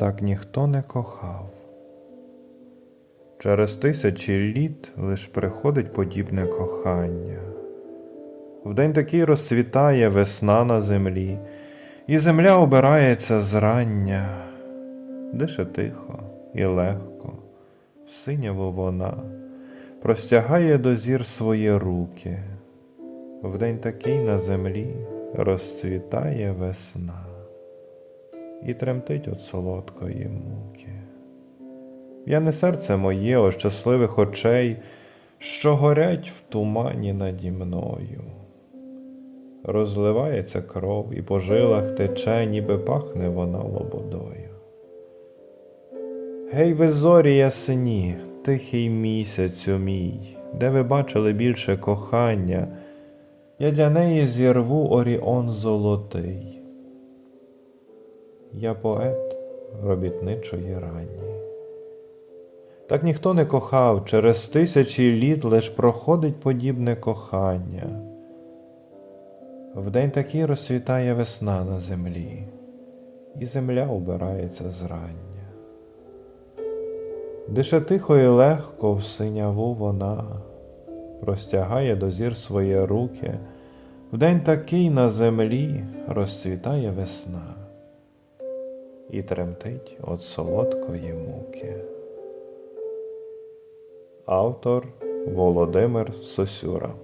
так ніхто не кохав. Через тисячі літ лиш приходить подібне кохання. Вдень такий розцвітає весна на землі, і земля обирається зрання, дише тихо і легко, синяву вона простягає до зір свої руки. Вдень такий на землі розцвітає весна і тремтить от солодкої муки. П'яне серце моє о щасливих очей, що горять в тумані наді мною. Розливається кров і по жилах тече, ніби пахне вона лободою. Гей, ви зорі ясні, тихий місяцю мій, де ви бачили більше кохання, я для неї зірву оріон золотий. Я поет робітничої рані. Так ніхто не кохав, через тисячі літ лиш проходить подібне кохання. Вдень такий розцвітає весна на землі, і земля убирається зрання. Дише тихо і легко в синяву вона простягає до зір свої руки, вдень такий на землі розцвітає весна і тремтить від солодкої муки. Автор Володимир Сосюра